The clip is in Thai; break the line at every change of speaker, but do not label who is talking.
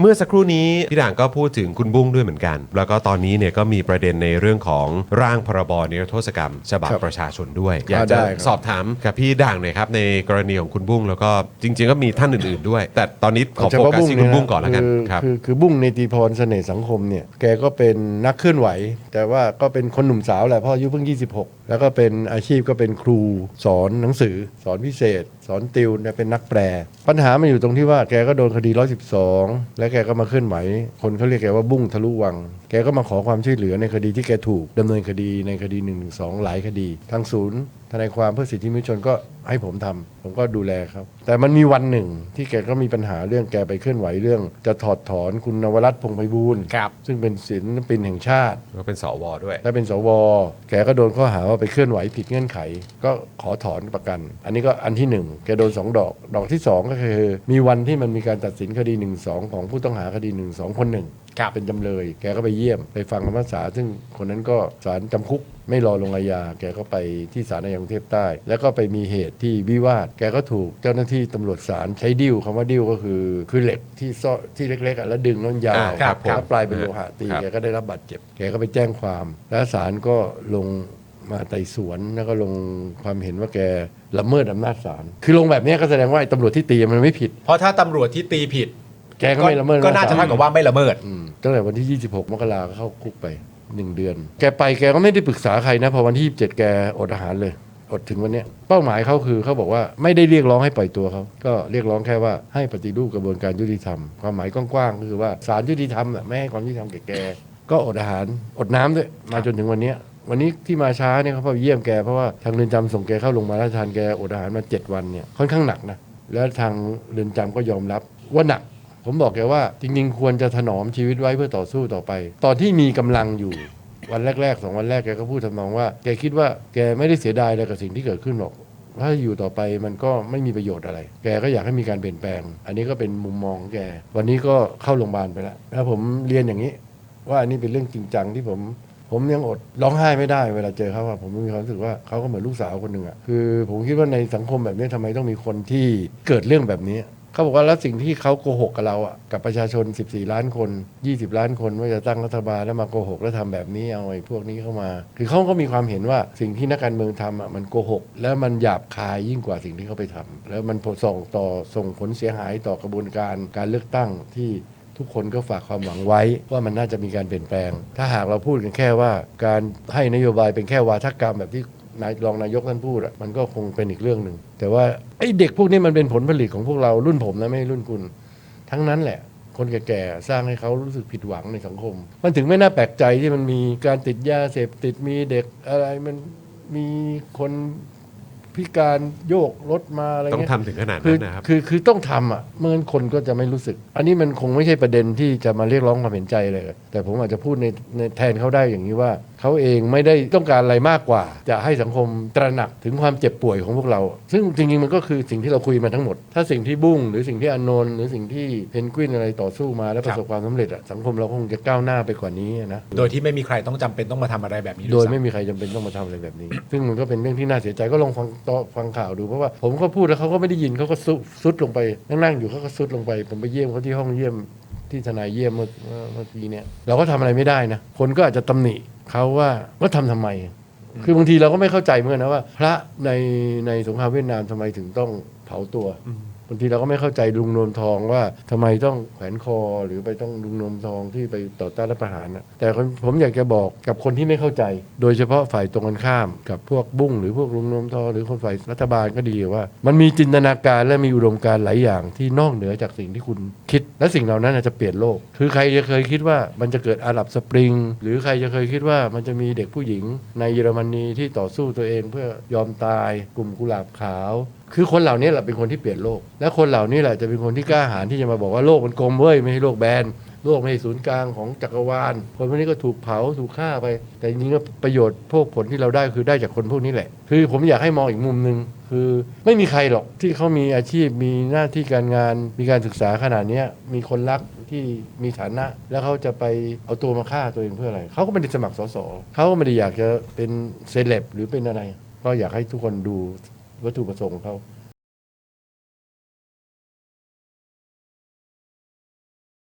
เมื่อสักครู่นี้พี่ด่างก็พูดถึงคุณบุ้งด้วยเหมือนกัน แล้วก็ตอนนี้เนี่ยก็มีประเด็นในเรื่องของร่างพรบนิรโทษกรรม ฉบับ
ครับ
ประชาชนด้วย อยากจะ
ได้ครับ
สอบถามกับพี่ด่างหน่อยครับในกรณีของคุณบุ้งแล้วก็จริง ๆ ก็มีท่านอื่น ๆด้วย แต่ตอนนี้ขอ
เฉ
โฟ
พาะ
กัสที่คุณบุ้งก่อนแล้วกัน
คือ
ครับ
คือคือบุ้งในตีพรเสน่ห์สังคมเนี่ย แกก็เป็นนักเคลื่อนไหว แต่ว่าก็เป็นคนหนุ่มสาวแหละเพราะอายุเพิ่ง 26แล้วก็เป็นอาชีพก็เป็นครูสอนหนังสือ สอนพิเศษ สอนติวเนี่ยเป็นนักแปล ปัญหามันอยู่ตรงที่ว่าแกก็โดนคดี 112 และแกก็มาเคลื่อนไหว คนเขาเรียกแกว่าบุ้งทะลุวัง แกก็มาขอความช่วยเหลือในคดีที่แกถูกดำเนินคดีในคดี1นึหลายคดีทางศูนย์ นายความเพื่อสิทธิมนุษยชนก็ให้ผมทำผมก็ดูแลครับ แต่มันมีวันหนึ่งที่แกก็มีปัญหาเรื่องแกไปเคลื่อนไหวเรื่อง จะถอดถอนคุณนวรัตน์พงษ์ไพบูลย์
ครับ
ซึ่งเป็นศิลปินแห่งชาติ
ก็เป็นสวด้วย
และเป็นสว แกก็โดนข้อหาว่าไปเคลื่อนไหวผิดเงื่อนไข ก็ขอถอนประกัน อันนี้ก็อันที่หนึ่งแกโดนสองดอก ดอกที่สองก็คือ มีวันที่มันมีการตัดสินคดีหนึ่งสองของผู้ต้องหาคดีหนึ่งสองคนหนึ่ง
ครับ
เป็นจำเลย แกก็ไปเยี่ยมไปฟังคำพิพากษา ซึ่งคนนั้นก็ศาลจำคุกไม่รอลงอาญา แกก็ไปที่ศาลอาญากรุงเทพใต้ แล้วก็ไปมีเหตุที่วิวาท แกก็ถูกเจ้าหน้าที่ตำรวจศาลใช้ดิ้วคำว่าดิ้วก็คือ คือเหล็กที่ซ่อที่เล็กๆอะแล้วดึงแล้วมันยาว
อ่าครับผม
แล้วปลายเป็นโลหะตี
ครับ
แกก็ได้รับบาดเจ็บ แกก็ไปแจ้งความ แล้วศาลก็ลงมาไต่สวนแล้วก็ลงความเห็นว่าแกละเมิดอำนาจศาลคือลงแบบเนี้ยก็แสดงว่าไอ้ตำรวจที่ตีมันไม่ผิด
เพราะถ้าตำรวจที่ตีผิด
แกก็ไม่ละเมิด
ก็น่าจะ
อำจศล
เท่ากับว่าไม่ละเมิด
อืมตั้งแต่วันที่ 26 มกราก็เข้าคุกไป1เดือน แกไปแกก็ไม่ได้ปรึกษาใครนะพอวันที่ 27 แกอดอาหารเลย อดถึงวันเนี้ยเป้าหมายเขาคือเขาบอกว่าไม่ได้เรียกร้องให้ปล่อยตัวเขาก็เรียกร้องแค่ว่าให้ปฏิรูปกระบวนการยุติธรรม ความหมายกว้างๆก็คือว่าศาลยุติธรรมน่ะไม่ให้ความยุติธรรมแก่แกก็อดอาหารอดน้ำด้วยมาจนถึงวันเนี้ยวันนี้ที่มาช้าเนี่ยเขาเพราะเยี่ยมแกเพราะว่าทางเรือนจำส่งแกเข้าโรงพยาบาลราชทานแกอดอาหารมาเจ็ดวันเนี่ยค่อนข้างหนักนะแล้วทางเรือนจำก็ยอมรับว่าหนัก ผมบอกแกว่า จริงๆ ควรจะถนอมชีวิตไว้เพื่อต่อสู้ต่อไป ตอนที่มีกำลังอยู่วันแรกๆสองวันแรกแกก็พูดทำนองว่า แกคิดว่าแกไม่ได้เสียดายอะไรกับสิ่งที่เกิดขึ้นหรอกถ้าอยู่ต่อไปมันก็ไม่มีประโยชน์อะไร แกก็อยากให้มีการเปลี่ยนแปลง อันนี้ก็เป็นมุมมองแก วันนี้ก็เข้าโรงพยาบาลไปแล้วแล้วผมเรียนอย่างนี้ ว่าอันนี้เป็นเรื่องจริงจังที่ผม ผมยังอดร้องไห้ไม่ได้เวลาเจอเขาอะผมมีความรู้สึกว่าเขาก็เหมือนลูกสาวคนหนึ่งอะคือ ผมคิดว่าในสังคมแบบนี้ทำไมต้องมีคนที่เกิดเรื่องแบบนี้ เขาบอกว่าแล้วสิ่งที่เขาโกหกกับเราอะกับประชาชน 14 ล้านคน 20 ล้านคนว่าจะตั้งรัฐบาลแล้วมาโกหกแล้วทำแบบนี้เอาไอ้พวกนี้เข้ามา คือเขาก็มีความเห็นว่าสิ่งที่นักการเมืองทำอะมันโกหก แล้วมันหยาบคายยิ่งกว่าสิ่งที่เขาไปทำแล้วมันส่งต่อส่งผลเสียหายต่อกระบวนการการเลือกตั้งที่ทุกคนก็ฝากความหวังไว้ว่ามันน่าจะมีการเปลี่ยนแปลง ถ้าหากเราพูดกันแค่ว่า การให้นโยบายเป็นแค่วาทกรรมแบบที่ นายรองนายกท่านพูดอะมันก็คงเป็นอีกเรื่องหนึ่งแต่ว่าไอ้เด็กพวกนี้มันเป็นผลผลิตของพวกเรารุ่นผมนะไม่ใช่รุ่นคุณ ทั้งนั้นแหละ คนแก่ๆสร้างให้เขารู้สึกผิดหวังในสังคม มันถึงไม่น่าแปลกใจที่มันมีการติดยาเสพติดมีเด็กอะไรมันมีคนพิการโยกรถมาอะไร
ต้อง
เงี้ย
ทำถึงขนาด
คื
นั้
อน
นะครับ
คือคือต้องทำอะเมื่อนั้นคนก็จะไม่รู้สึก อันนี้มันคงไม่ใช่ประเด็นที่จะมาเรียกร้องความเห็นใจเลย แต่ผมอาจจะพูดในในแทนเขาได้อย่างนี้ว่า เขาเองไม่ได้ต้องการอะไรมากกว่า จะให้สังคมตระหนักถึงความเจ็บป่วยของพวกเรา ซึ่งจริงๆมันก็คือสิ่งที่เราคุยมาทั้งหมด ถ้าสิ่งที่บุ้งหรือสิ่งที่อานนท์หรือสิ่งที่เพนกวินอะไรต่อสู้มาแล้วประสบความสำเร็จอะสังคมเราคงจะก้าวหน้าไปกว่านี้นะ
โดยที่ไม่มีใครต้องจำเป็นต้องมาทำอะไรแบบนี้
โดย
ซ้ำ
ไม่มีใครจำเป็นต้องมาทำอะไรแบบนี้ ซึ่งมันก็เป็นเรื่องที่น่าเสียใจก็ลองฟังต่อฟังข่าวดูเพราะว่าผมก็พูดแล้วเขาก็ไม่ได้ยินเขาก็ซุซุดลงไปนั่งๆอยู่เขาก็ซุดลงไป ผมไปเยี่ยมเขาที่ห้องเยี่ยมที่ทนายเยี่ยมเมื่อเมื่อเมื่อกี้เนี่ยเราก็ทำอะไรไม่ได้นะ คนก็อาจจะตำหนิ เขาว่าว่าทำทำไม คือบางทีเราก็ไม่เข้าใจเหมือนกันนะว่า พระในในสงครามเวียดนามทำไมถึงต้องเผาตัว บางทีเราก็ไม่เข้าใจลุงนวมทองว่าทำไมต้องแขวนคอหรือไปต้องลุงนวมทองที่ไปต่อต้านรัฐประหารนะแต่ผมอยากจะบอกกับคนที่ไม่เข้าใจ โดยเฉพาะฝ่ายตรงกันข้าม กับพวกบุ้งหรือพวกลุงนวมทองหรือคนฝ่ายรัฐบาลก็ดีว่า มันมีจินตนาการและมีอุดมการหลายอย่างที่นอกเหนือจากสิ่งที่คุณคิด และสิ่งเหล่านั้นจะเปลี่ยนโลก คือใครจะเคยคิดว่ามันจะเกิดอาหรับสปริง หรือใครจะเคยคิดว่ามันจะมีเด็กผู้หญิง ในเยอรมนีที่ต่อสู้ตัวเองเพื่อยอมตาย กลุ่มกุหลาบขาวคือคนเหล่านี้แหละเป็นคนที่เปลี่ยนโลก และคนเหล่านี้แหละจะเป็นคนที่กล้าหาญที่จะมาบอกว่าโลกมันกลมเว้ยไม่ใช่โลกแบนโลกไม่ใช่ศูนย์กลางของจักรวาล คนพวกนี้ก็ถูกเผาถูกฆ่าไป แต่จริงๆก็ประโยชน์พวกผลที่เราได้คือได้จากคนพวกนี้แหละ คือผมอยากให้มองอีกมุมหนึ่งคือไม่มีใครหรอกที่เขามีอาชีพมีหน้าที่การงาน มีการศึกษาขนาดนี้มีคนรักที่มีฐานะ แล้วเขาจะไปเอาตัวมาฆ่าตัวเองเพื่ออะไรเขาก็ไม่ได้สมัครสสเขาก็ไม่ได้อยากจะเป็นเซเลบหรือเป็นอะไร ก็อยากให้ทุกคนดู วัตถุประสงค์ของเขา